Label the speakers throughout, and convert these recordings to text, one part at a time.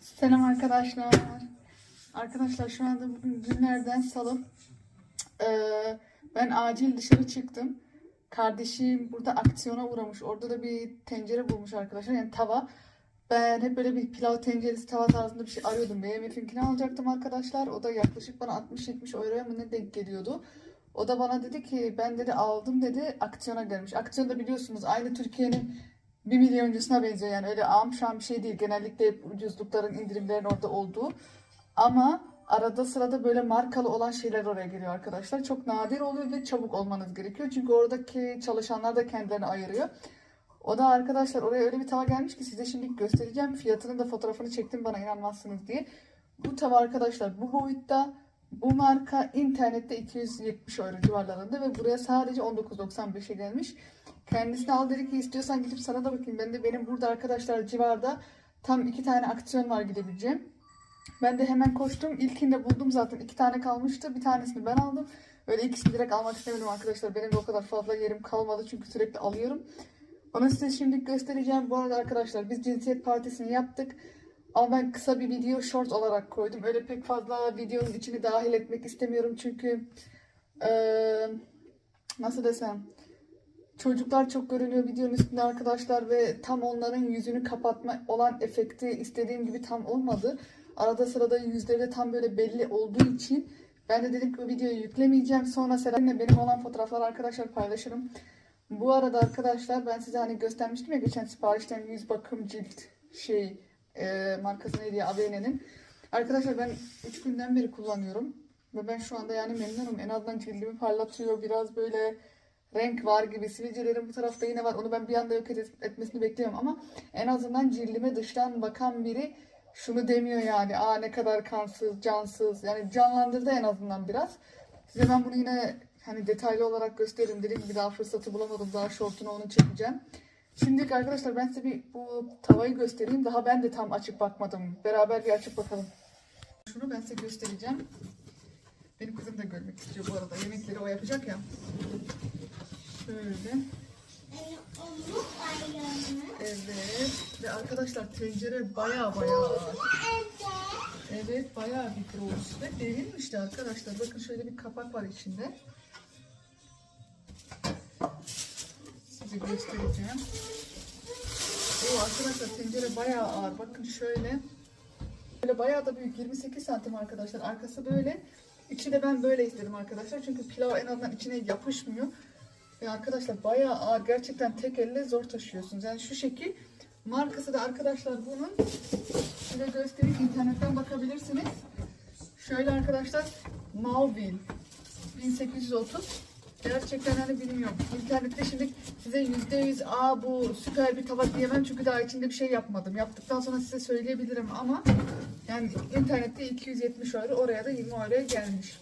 Speaker 1: Selam arkadaşlar. Arkadaşlar şu anda bugün günlerden salı. Ee, ben acil dışarı çıktım. Kardeşim burada aksiyona uğramış. Orada da bir tencere bulmuş arkadaşlar. Yani tava. Ben hep böyle bir pilav tenceresi tava tarzında bir şey arıyordum. BMF'inkini alacaktım arkadaşlar. O da yaklaşık bana 60-70 euroya mı ne denk geliyordu. O da bana dedi ki ben dedi aldım dedi aksiyona gelmiş. Aksiyonda biliyorsunuz aynı Türkiye'nin bir milyoncusuna benziyor yani öyle am şam bir şey değil. Genellikle hep ucuzlukların indirimlerin orada olduğu. Ama arada sırada böyle markalı olan şeyler oraya geliyor arkadaşlar. Çok nadir oluyor ve çabuk olmanız gerekiyor. Çünkü oradaki çalışanlar da kendilerini ayırıyor. O da arkadaşlar oraya öyle bir tava gelmiş ki size şimdi göstereceğim. Fiyatının da fotoğrafını çektim bana inanmazsınız diye. Bu tava arkadaşlar bu boyutta bu marka internette 270 euro civarlarında ve buraya sadece 19.95'e gelmiş. Kendisine al dedi ki istiyorsan gidip sana da bakayım. Ben de benim burada arkadaşlar civarda tam iki tane aksiyon var gidebileceğim. Ben de hemen koştum. İlkinde buldum zaten. iki tane kalmıştı. Bir tanesini ben aldım. Öyle ikisini direkt almak istemedim arkadaşlar. Benim de o kadar fazla yerim kalmadı çünkü sürekli alıyorum. Onu size şimdi göstereceğim. Bu arada arkadaşlar biz cinsiyet partisini yaptık. Ama ben kısa bir video short olarak koydum. Öyle pek fazla videonun içini dahil etmek istemiyorum çünkü eee, nasıl desem çocuklar çok görünüyor videonun üstünde arkadaşlar ve tam onların yüzünü kapatma olan efekti istediğim gibi tam olmadı. Arada sırada yüzleri de tam böyle belli olduğu için ben de dedim ki bu videoyu yüklemeyeceğim. Sonra Selen'le benim olan fotoğrafları arkadaşlar paylaşırım. Bu arada arkadaşlar ben size hani göstermiştim ya geçen siparişten yüz bakım cilt şey e, markası neydi ya ABN'nin. Arkadaşlar ben 3 günden beri kullanıyorum. Ve ben şu anda yani memnunum. En azından cildimi parlatıyor. Biraz böyle renk var gibi. Sivilcelerim bu tarafta yine var. Onu ben bir anda yok et- etmesini bekliyorum ama en azından cildime dıştan bakan biri şunu demiyor yani. Aa ne kadar kansız, cansız. Yani canlandırdı en azından biraz. Size ben bunu yine hani detaylı olarak gösteririm. Dediğim gibi daha fırsatı bulamadım. Daha şortunu onu çekeceğim. Şimdilik arkadaşlar ben size bir bu tavayı göstereyim. Daha ben de tam açıp bakmadım. Beraber bir açıp bakalım. Şunu ben size göstereceğim. Benim kızım da görmek istiyor bu arada. Yemekleri o yapacak ya. Şöyle. Evet. Ve arkadaşlar tencere baya baya. Evet bayağı bir gross. Ve delinmişti arkadaşlar. Bakın şöyle bir kapak var içinde. Size göstereceğim. Oo arkadaşlar tencere bayağı ağır. Bakın şöyle. Böyle bayağı da büyük. 28 santim arkadaşlar. Arkası böyle. İçi de ben böyle istedim arkadaşlar. Çünkü pilav en azından içine yapışmıyor. Ve arkadaşlar bayağı ağır. Gerçekten tek elle zor taşıyorsunuz. Yani şu şekil. Markası da arkadaşlar bunun. Şöyle göstereyim. internetten bakabilirsiniz. Şöyle arkadaşlar. Malvin. 1830. Gerçekten hani bilmiyorum. İnternette şimdi size %100 aa bu süper bir tabak diyemem çünkü daha içinde bir şey yapmadım. Yaptıktan sonra size söyleyebilirim ama yani internette 270 euro oraya da 20 euroya gelmiş.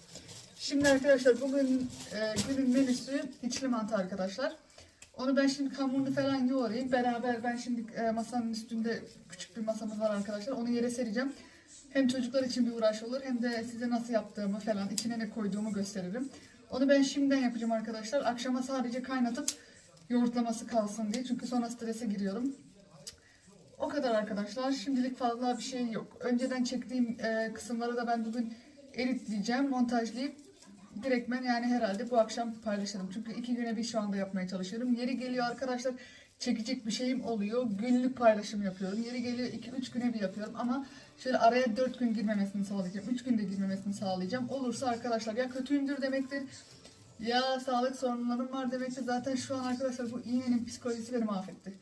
Speaker 1: Şimdi arkadaşlar bugün e, günün menüsü içli mantı arkadaşlar. Onu ben şimdi hamurunu falan yoğurayım. Beraber ben şimdi e, masanın üstünde küçük bir masamız var arkadaşlar. Onu yere sereceğim. Hem çocuklar için bir uğraş olur hem de size nasıl yaptığımı falan içine ne koyduğumu gösteririm. Onu ben şimdiden yapacağım arkadaşlar. Akşama sadece kaynatıp yoğurtlaması kalsın diye. Çünkü sonra strese giriyorum. O kadar arkadaşlar. Şimdilik fazla bir şey yok. Önceden çektiğim e, kısımları da ben bugün editleyeceğim, montajlayıp direktmen yani herhalde bu akşam paylaşırım. Çünkü iki güne bir şu anda yapmaya çalışıyorum. Yeri geliyor arkadaşlar çekecek bir şeyim oluyor. Günlük paylaşım yapıyorum. Yeri geliyor 2-3 güne bir yapıyorum ama şöyle araya 4 gün girmemesini sağlayacağım. 3 günde girmemesini sağlayacağım. Olursa arkadaşlar ya kötüyümdür demektir ya sağlık sorunlarım var demektir. Zaten şu an arkadaşlar bu iğnenin psikolojisi beni mahvetti.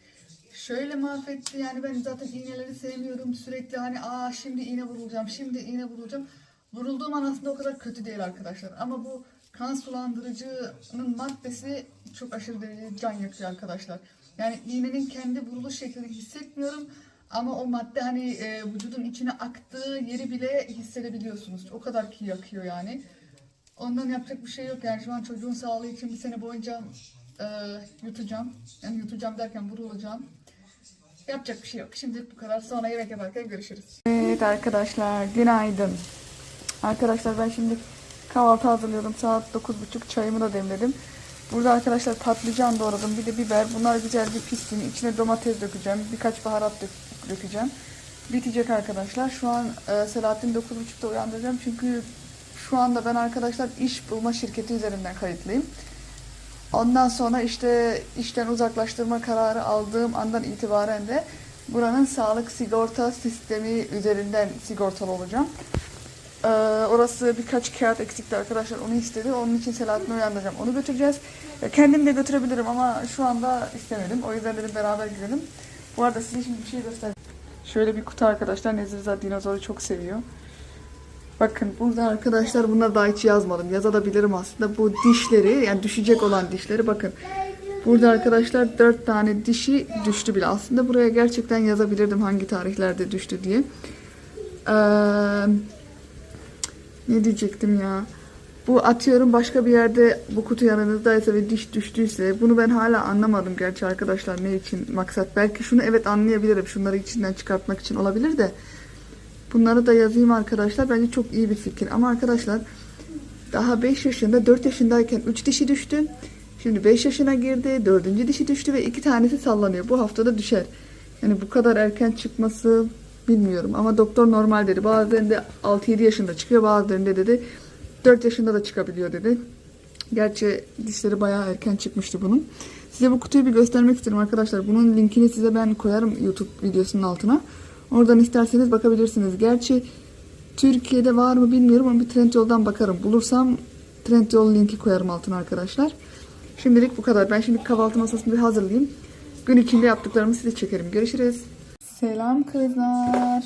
Speaker 1: Şöyle mahvetti yani ben zaten iğneleri sevmiyorum. Sürekli hani aa şimdi iğne vurulacağım, şimdi iğne vurulacağım. Vurulduğum an aslında o kadar kötü değil arkadaşlar. Ama bu kan sulandırıcının maddesi çok aşırı derecede can yakıyor arkadaşlar. Yani iğnenin kendi vuruluş şeklini hissetmiyorum. Ama o madde hani e, vücudun içine aktığı yeri bile hissedebiliyorsunuz. O kadar ki yakıyor yani. Ondan yapacak bir şey yok yani şu an çocuğun sağlığı için bir sene boyunca e, yutacağım. Yani yutacağım derken vurulacağım. Yapacak bir şey yok. Şimdilik bu kadar. Sonra yemek yaparken görüşürüz. Evet arkadaşlar günaydın. Arkadaşlar ben şimdi kahvaltı hazırlıyorum. Saat 9.30 çayımı da demledim. Burada arkadaşlar patlıcan doğradım. Bir de biber. Bunlar güzel bir pişsin. İçine domates dökeceğim. Birkaç baharat dök- dökeceğim. bitecek arkadaşlar. Şu an e, Selahattin 9.30'da uyandıracağım. Çünkü şu anda ben arkadaşlar iş bulma şirketi üzerinden kayıtlıyım. Ondan sonra işte işten uzaklaştırma kararı aldığım andan itibaren de buranın sağlık sigorta sistemi üzerinden sigortalı olacağım. Ee, orası birkaç kağıt eksikti arkadaşlar. Onu istedi. Onun için Selahattin'i uyandıracağım. Onu götüreceğiz. Kendim de götürebilirim ama şu anda istemedim. O yüzden dedim beraber gidelim. Bu arada size şimdi bir şey göstereyim. Şöyle bir kutu arkadaşlar. Nezirza dinozoru çok seviyor. Bakın burada arkadaşlar bunlar daha hiç yazmadım. Yazabilirim aslında. Bu dişleri yani düşecek olan dişleri bakın. Burada arkadaşlar dört tane dişi düştü bile. Aslında buraya gerçekten yazabilirdim hangi tarihlerde düştü diye. Ee, ne diyecektim ya? Bu atıyorum başka bir yerde bu kutu yanınızdaysa ve diş düştüyse bunu ben hala anlamadım gerçi arkadaşlar ne için maksat. Belki şunu evet anlayabilirim. Şunları içinden çıkartmak için olabilir de. Bunları da yazayım arkadaşlar. Bence çok iyi bir fikir. Ama arkadaşlar daha 5 yaşında 4 yaşındayken 3 dişi düştü. Şimdi 5 yaşına girdi. 4. dişi düştü ve 2 tanesi sallanıyor. Bu haftada düşer. Yani bu kadar erken çıkması bilmiyorum. Ama doktor normal dedi. Bazılarında 6-7 yaşında çıkıyor. Bazılarında dedi 4 yaşında da çıkabiliyor dedi. Gerçi dişleri bayağı erken çıkmıştı bunun. Size bu kutuyu bir göstermek istedim arkadaşlar. Bunun linkini size ben koyarım YouTube videosunun altına. Oradan isterseniz bakabilirsiniz. Gerçi Türkiye'de var mı bilmiyorum ama bir Trendyol'dan bakarım. Bulursam Trendyol linki koyarım altına arkadaşlar. Şimdilik bu kadar. Ben şimdi kahvaltı masasını bir hazırlayayım. Gün içinde yaptıklarımı size çekerim. Görüşürüz. Selam kızlar.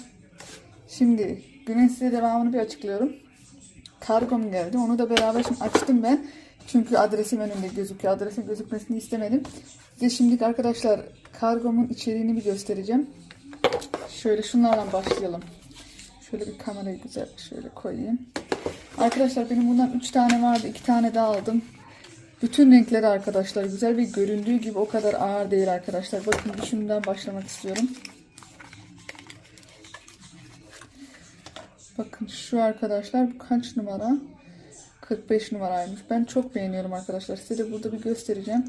Speaker 1: Şimdi günün size devamını bir açıklıyorum. Kargom geldi. Onu da beraber şimdi açtım ben. Çünkü adresim önünde gözüküyor. Adresin gözükmesini istemedim. Size şimdi arkadaşlar kargomun içeriğini bir göstereceğim. Şöyle şunlardan başlayalım. Şöyle bir kamerayı güzel şöyle koyayım. Arkadaşlar benim bundan 3 tane vardı. 2 tane daha aldım. Bütün renkleri arkadaşlar güzel ve göründüğü gibi o kadar ağır değil arkadaşlar. Bakın şundan başlamak istiyorum. Bakın şu arkadaşlar bu kaç numara? 45 numaraymış. Ben çok beğeniyorum arkadaşlar. Size de burada bir göstereceğim.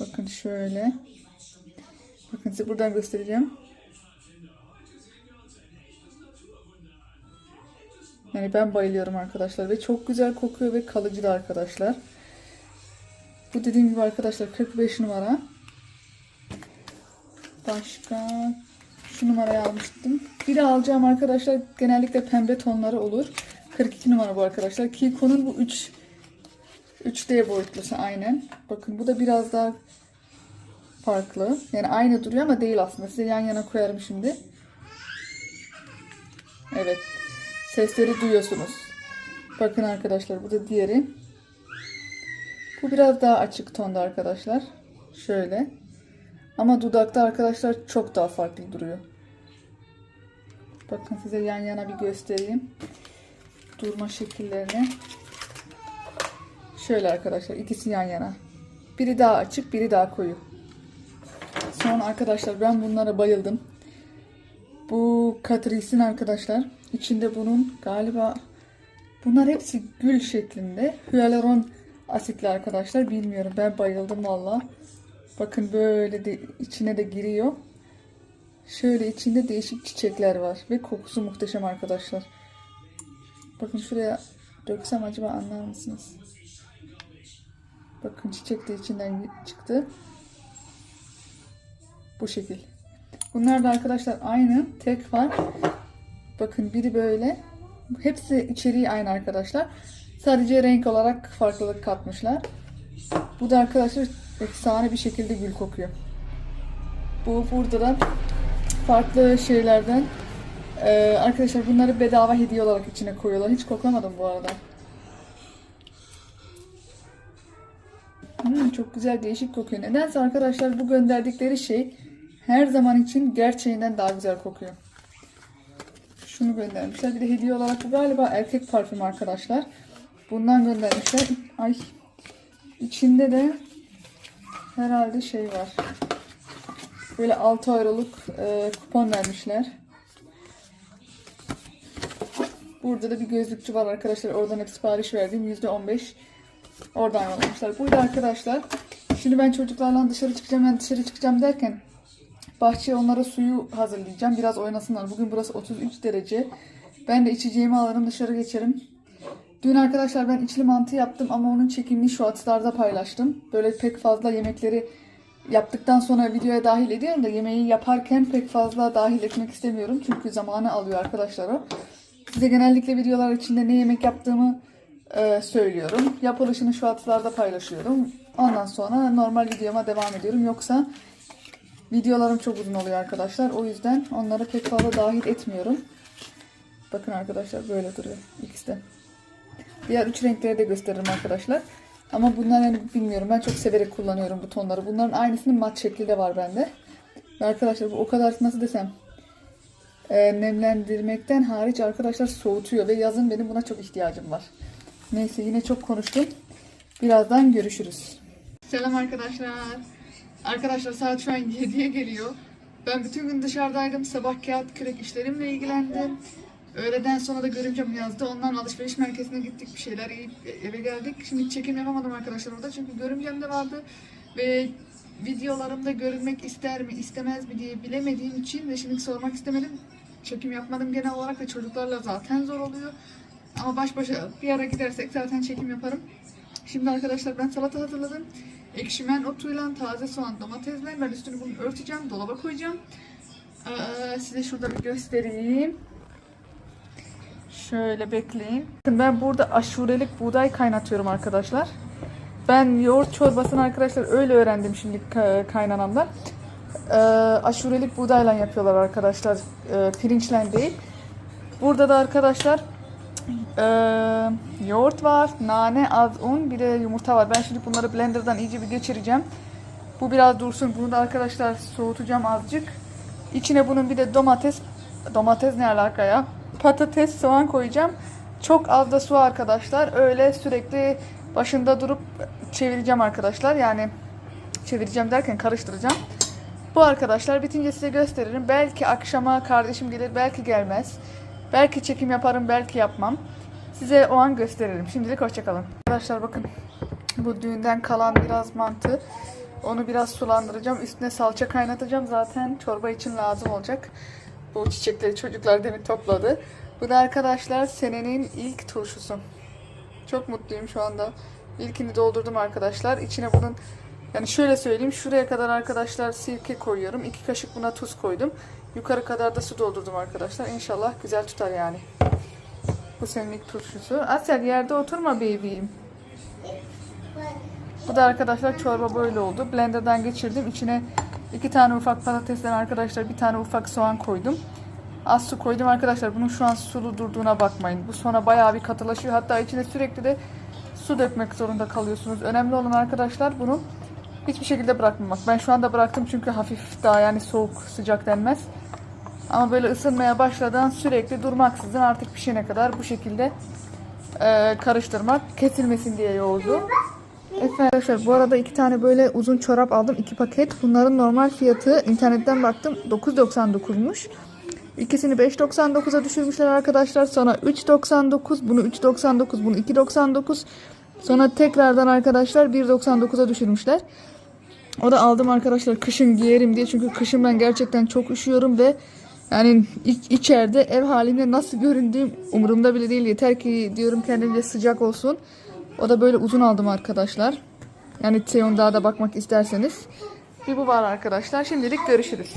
Speaker 1: Bakın şöyle. Bakın size buradan göstereceğim. Yani ben bayılıyorum arkadaşlar ve çok güzel kokuyor ve kalıcı da arkadaşlar. Bu dediğim gibi arkadaşlar 45 numara. Başka şu numarayı almıştım. Bir de alacağım arkadaşlar genellikle pembe tonları olur. 42 numara bu arkadaşlar. Kiko'nun bu 3 3D boyutlusu aynen. Bakın bu da biraz daha farklı. Yani aynı duruyor ama değil aslında. Size yan yana koyarım şimdi. Evet. Sesleri duyuyorsunuz. Bakın arkadaşlar bu da diğeri. Bu biraz daha açık tonda arkadaşlar. Şöyle. Ama dudakta arkadaşlar çok daha farklı duruyor. Bakın size yan yana bir göstereyim. Durma şekillerini. Şöyle arkadaşlar ikisi yan yana. Biri daha açık, biri daha koyu. Sonra arkadaşlar ben bunlara bayıldım. Bu Catrice'in arkadaşlar. İçinde bunun galiba bunlar hepsi gül şeklinde. Hyaluron asitli arkadaşlar. Bilmiyorum ben bayıldım valla. Bakın böyle de içine de giriyor. Şöyle içinde değişik çiçekler var. Ve kokusu muhteşem arkadaşlar. Bakın şuraya döksem acaba anlar mısınız? Bakın çiçek de içinden çıktı. Bu şekil. Bunlar da arkadaşlar aynı. Tek var. Bakın biri böyle. Hepsi içeriği aynı arkadaşlar. Sadece renk olarak farklılık katmışlar. Bu da arkadaşlar efsane bir şekilde gül kokuyor. Bu burada da farklı şeylerden ee, arkadaşlar bunları bedava hediye olarak içine koyuyorlar. Hiç koklamadım bu arada. Hmm, çok güzel değişik kokuyor. Nedense arkadaşlar bu gönderdikleri şey her zaman için gerçeğinden daha güzel kokuyor. Şunu göndermişler. Bir de hediye olarak bu galiba erkek parfüm arkadaşlar. Bundan göndermişler. Ay. İçinde de herhalde şey var. Böyle 6 euroluk e, kupon vermişler. Burada da bir gözlükçü var arkadaşlar. Oradan hep sipariş verdiğim %15 oradan yollamışlar. Burada arkadaşlar şimdi ben çocuklarla dışarı çıkacağım ben dışarı çıkacağım derken Bahçeye onlara suyu hazırlayacağım. Biraz oynasınlar. Bugün burası 33 derece. Ben de içeceğimi alırım dışarı geçerim. Dün arkadaşlar ben içli mantı yaptım ama onun çekimini shortslarda paylaştım. Böyle pek fazla yemekleri yaptıktan sonra videoya dahil ediyorum da yemeği yaparken pek fazla dahil etmek istemiyorum. Çünkü zamanı alıyor arkadaşlar o. Size genellikle videolar içinde ne yemek yaptığımı e, söylüyorum. Yapılışını shortslarda paylaşıyorum. Ondan sonra normal videoma devam ediyorum. Yoksa videolarım çok uzun oluyor arkadaşlar. O yüzden onları pek fazla dahil etmiyorum. Bakın arkadaşlar böyle duruyor ikisi de. Diğer üç renkleri de gösteririm arkadaşlar. Ama bunlar yani bilmiyorum. Ben çok severek kullanıyorum bu tonları. Bunların aynısının mat şekli de var bende. Ve arkadaşlar bu o kadar nasıl desem e, nemlendirmekten hariç arkadaşlar soğutuyor ve yazın benim buna çok ihtiyacım var. Neyse yine çok konuştum. Birazdan görüşürüz. Selam arkadaşlar. Arkadaşlar saat şu an 7'ye geliyor. Ben bütün gün dışarıdaydım. Sabah kağıt kürek işlerimle ilgilendim. Öğleden sonra da görümcem yazdı. Ondan alışveriş merkezine gittik bir şeyler yiyip eve geldik. Şimdi çekim yapamadım arkadaşlar orada çünkü görümcem de vardı. Ve videolarımda görünmek ister mi istemez mi diye bilemediğim için ve şimdi sormak istemedim. Çekim yapmadım genel olarak ve çocuklarla zaten zor oluyor. Ama baş başa bir ara gidersek zaten çekim yaparım. Şimdi arkadaşlar ben salata hazırladım. Ekşimen otuyla taze soğan domatesle ben üstünü bunu örteceğim dolaba koyacağım. Ee, size şurada bir göstereyim. Şöyle bekleyin. Ben burada aşurelik buğday kaynatıyorum arkadaşlar. Ben yoğurt çorbasını arkadaşlar öyle öğrendim şimdi ka- kaynanamdan. Ee, aşurelik buğdayla yapıyorlar arkadaşlar. Ee, pirinçle değil. Burada da arkadaşlar ee, yoğurt var, nane, az un, bir de yumurta var. Ben şimdi bunları blenderdan iyice bir geçireceğim. Bu biraz dursun. Bunu da arkadaşlar soğutacağım azıcık. İçine bunun bir de domates, domates ne alaka ya? Patates, soğan koyacağım. Çok az da su arkadaşlar. Öyle sürekli başında durup çevireceğim arkadaşlar. Yani çevireceğim derken karıştıracağım. Bu arkadaşlar bitince size gösteririm. Belki akşama kardeşim gelir, belki gelmez. Belki çekim yaparım, belki yapmam. Size o an gösteririm. Şimdilik hoşçakalın. Arkadaşlar bakın. Bu düğünden kalan biraz mantı. Onu biraz sulandıracağım. Üstüne salça kaynatacağım. Zaten çorba için lazım olacak. Bu çiçekleri çocuklar demin topladı. Bu da arkadaşlar senenin ilk turşusu. Çok mutluyum şu anda. İlkini doldurdum arkadaşlar. İçine bunun yani şöyle söyleyeyim. Şuraya kadar arkadaşlar sirke koyuyorum. İki kaşık buna tuz koydum. Yukarı kadar da su doldurdum arkadaşlar. İnşallah güzel tutar yani. Bu senin ilk turşusu. Asel yerde oturma bebeğim. Bu da arkadaşlar çorba böyle oldu. Blenderdan geçirdim. İçine iki tane ufak patatesten arkadaşlar bir tane ufak soğan koydum. Az su koydum arkadaşlar. Bunun şu an sulu durduğuna bakmayın. Bu sonra bayağı bir katılaşıyor. Hatta içine sürekli de su dökmek zorunda kalıyorsunuz. Önemli olan arkadaşlar bunu hiçbir şekilde bırakmamak. Ben şu anda bıraktım çünkü hafif daha yani soğuk sıcak denmez. Ama böyle ısınmaya başladan sürekli durmaksızın artık pişene kadar bu şekilde e, karıştırmak kesilmesin diye yoğurdu. Efendim arkadaşlar bu arada iki tane böyle uzun çorap aldım. iki paket. Bunların normal fiyatı internetten baktım 9.99'muş. İkisini 5.99'a düşürmüşler arkadaşlar. Sonra 3.99, bunu 3.99, bunu 2.99. Sonra tekrardan arkadaşlar 1.99'a düşürmüşler. O da aldım arkadaşlar kışın giyerim diye. Çünkü kışın ben gerçekten çok üşüyorum ve yani iç- içeride ev halinde nasıl göründüğüm umurumda bile değil. Yeter ki diyorum kendimce sıcak olsun. O da böyle uzun aldım arkadaşlar. Yani Teon daha da bakmak isterseniz. Bir bu var arkadaşlar. Şimdilik görüşürüz.